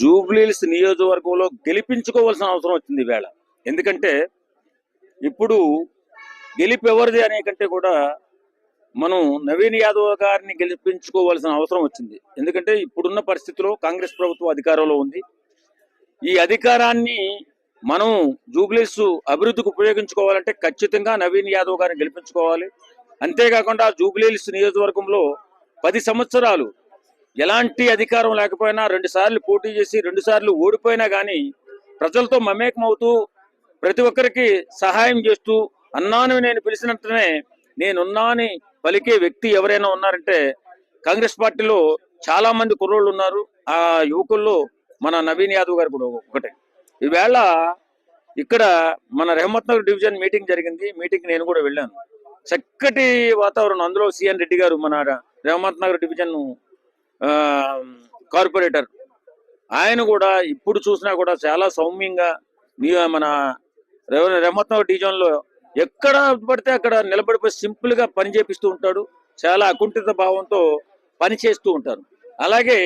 జూబ్లీహిల్స్ నియోజకవర్గంలో గెలిపించుకోవాల్సిన అవసరం వచ్చింది ఈవేళ. ఎందుకంటే ఇప్పుడు గెలిపి ఎవరిది అనే కంటే కూడా మనం నవీన్ యాదవ్ గారిని గెలిపించుకోవాల్సిన అవసరం వచ్చింది. ఎందుకంటే ఇప్పుడున్న పరిస్థితిలో కాంగ్రెస్ ప్రభుత్వం అధికారంలో ఉంది. ఈ అధికారాన్ని మనం జూబ్లీస్ అభివృద్ధికి ఉపయోగించుకోవాలంటే ఖచ్చితంగా నవీన్ యాదవ్ గారిని గెలిపించుకోవాలి. అంతేకాకుండా జూబ్లీహిల్స్ నియోజకవర్గంలో పది సంవత్సరాలు ఎలాంటి అధికారం లేకపోయినా రెండు సార్లు పోటీ చేసి రెండు సార్లు ఓడిపోయినా కానీ ప్రజలతో మమేకమవుతూ ప్రతి ఒక్కరికి సహాయం చేస్తూ అన్నాను నేను పిలిచినట్టునే నేనున్నాని పలికే వ్యక్తి ఎవరైనా ఉన్నారంటే కాంగ్రెస్ పార్టీలో చాలా మంది కుర్రోళ్ళు ఉన్నారు. ఆ యువకుల్లో మన నవీన్ యాదవ్ గారు కూడా ఒకటే. ఈవేళ ఇక్కడ మన రెహమత్ నగర్ డివిజన్ మీటింగ్ జరిగింది. మీటింగ్ నేను కూడా వెళ్ళాను. చక్కటి వాతావరణం. అందులో సిఎన్ రెడ్డి గారు మన రేవంత్ నగర్ డివిజన్ ఆ, కార్పొరేటర్. ఆయన కూడా ఇప్పుడు చూసినా కూడా చాలా సౌమ్యంగా మన రేవంత్ నగర్ డివిజన్లో ఎక్కడ పడితే అక్కడ నిలబడిపోయి సింపుల్గా పని చేపిస్తూ ఉంటాడు. చాలా అకుంఠిత భావంతో పని చేస్తూ ఉంటారు. అలాగే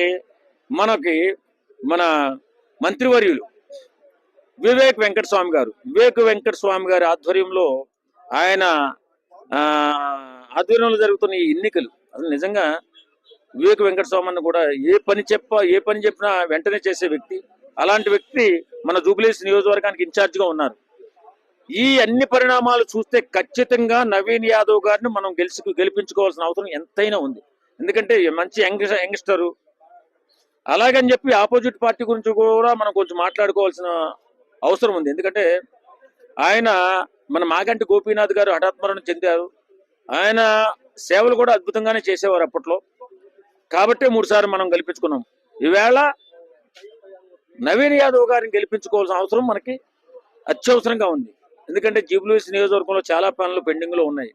మనకి మన మంత్రివర్యులు వివేక్ వెంకట స్వామి గారు వివేక్ వెంకట స్వామి గారి ఆధ్వర్యంలో ఆయన ఆ, ఆధ్వర్యంలో జరుగుతున్న ఈ ఎన్నికలు అసలు నిజంగా వివేక వెంకట స్వామి కూడా ఏ పని చెప్ప ఏ పని చెప్పినా వెంటనే చేసే వ్యక్తి. అలాంటి వ్యక్తి మన జూబ్లీస్ నియోజకవర్గానికి ఇన్ఛార్జ్గా ఉన్నారు. ఈ అన్ని పరిణామాలు చూస్తే ఖచ్చితంగా నవీన్ యాదవ్ గారిని మనం గెలిచి గెలిపించుకోవాల్సిన అవసరం ఎంతైనా ఉంది. ఎందుకంటే మంచి యంగ్ యంగ్స్టరు. అలాగని చెప్పి ఆపోజిట్ పార్టీ గురించి కూడా మనం కొంచెం మాట్లాడుకోవాల్సిన అవసరం ఉంది. ఎందుకంటే ఆయన మన మాగంటి గోపీనాథ్ గారు హఠాత్మరణం చెందారు. ఆయన సేవలు కూడా అద్భుతంగానే చేసేవారు అప్పట్లో. కాబట్టే మూడుసార్లు మనం గెలిపించుకున్నాం. ఈవేళ నవీన్ యాదవ్ గారిని గెలిపించుకోవాల్సిన అవసరం మనకి అత్యవసరంగా ఉంది. ఎందుకంటే జీబులూస్ నియోజకవర్గంలో చాలా పనులు పెండింగ్లో ఉన్నాయి.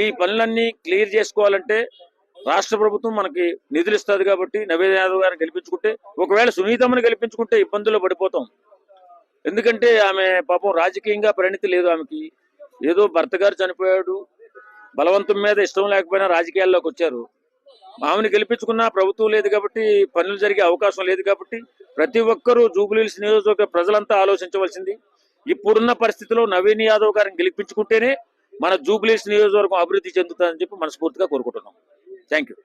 ఈ పనులన్నీ క్లియర్ చేసుకోవాలంటే రాష్ట్ర ప్రభుత్వం మనకి నిధులు ఇస్తుంది కాబట్టి నవీన్ యాదవ్ గారిని గెలిపించుకుంటే ఒకవేళ సునీతమ్మని గెలిపించుకుంటే ఇబ్బందుల్లో పడిపోతాం. ఎందుకంటే ఆమె పాపం రాజకీయంగా పరిణితి లేదు ఆమెకి. ఏదో భర్త గారు చనిపోయాడు బలవంతం మీద ఇష్టం లేకపోయినా రాజకీయాల్లోకి వచ్చారు. ఆమెను గెలిపించుకున్నా ప్రభుత్వం లేదు కాబట్టి పనులు జరిగే అవకాశం లేదు కాబట్టి ప్రతి ఒక్కరూ జూబిలీస్ నియోజకవర్గ ప్రజలంతా ఆలోచించవలసింది. ఇప్పుడున్న పరిస్థితిలో నవీన్ యాదవ్ గారిని గెలిపించుకుంటేనే మన జూబ్లీస్ నియోజకవర్గం అభివృద్ధి చెందుతుందని చెప్పి మనస్ఫూర్తిగా కోరుకుంటున్నాం. Thank you.